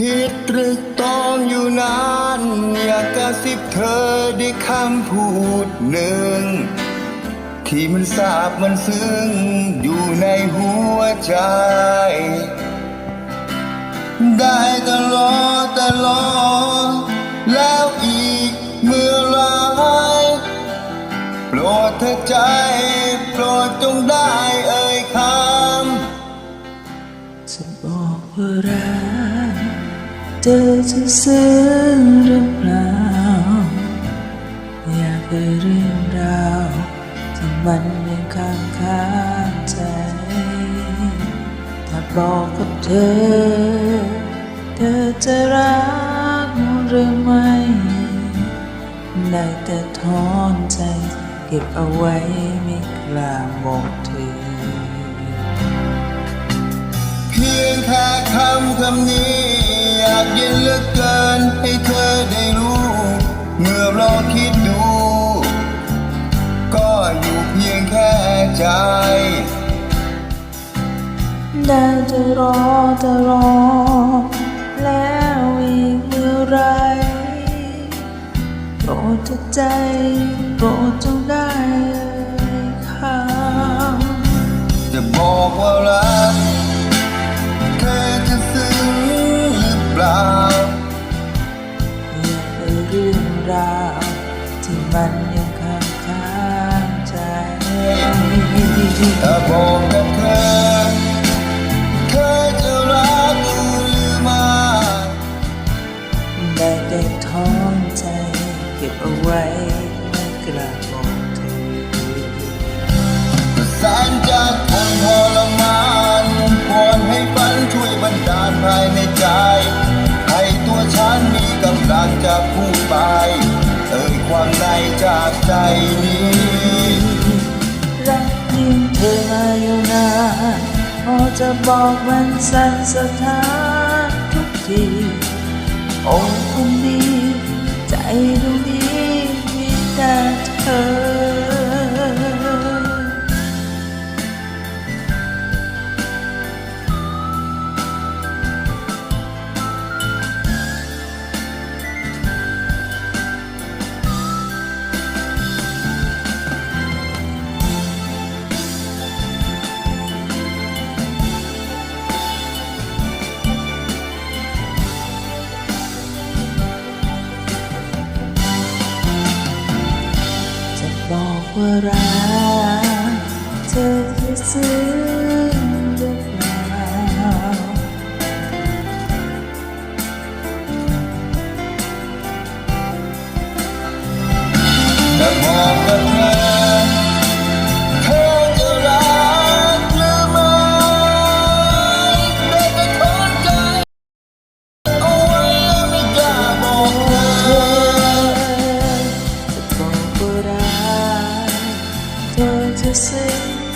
คิดตรึกตองอยู่นานอยากกระซิบเธอด้วยคำพูดหนึ่ง ที่มันสาบมันซึ้งอยู่ในหัวใจ ได้ตลอดตลอด เธอจะซึ้งหรือเปล่าอยากให้เรื่องราวที่มันยังค้างคาใจ ถ้าบอกกับเธอ เธอจะรักหรือไม่ได้แต่ถอนใจ เก็บเอาไว้ไม่กล้าบอกเธอ เพียงแค่คำคำนี้ากเย็นเหลือเกินให้เธอได้รู้เมื่อลองคิดดู ก็อยู่เพียงแค่ใจ ได้จะรอจะรอ แล้วอีกเมื่อไรโปรดเธอใจโปรดจงได้คำจะบอกว่ารัก มันยังค้างคาใจถ้าบอกกับเธอเธอจะรักหรือไม่ได้แต่ถอนใจเก็บเอาไว้ไม่กล้าบอกเธอแสนจะทนทรมานวอนให้ฝันช่วยบันดาลภายในใจ ให้ตัวฉันมีกำลังจะพูด จากใจนี้ รักยิ่งเธอมาอยู่นานพอจะบอกมันสั่นสะท้านทุกที โอ้คนดีใจด บอกว่ารักเธอที่ซื้อ say.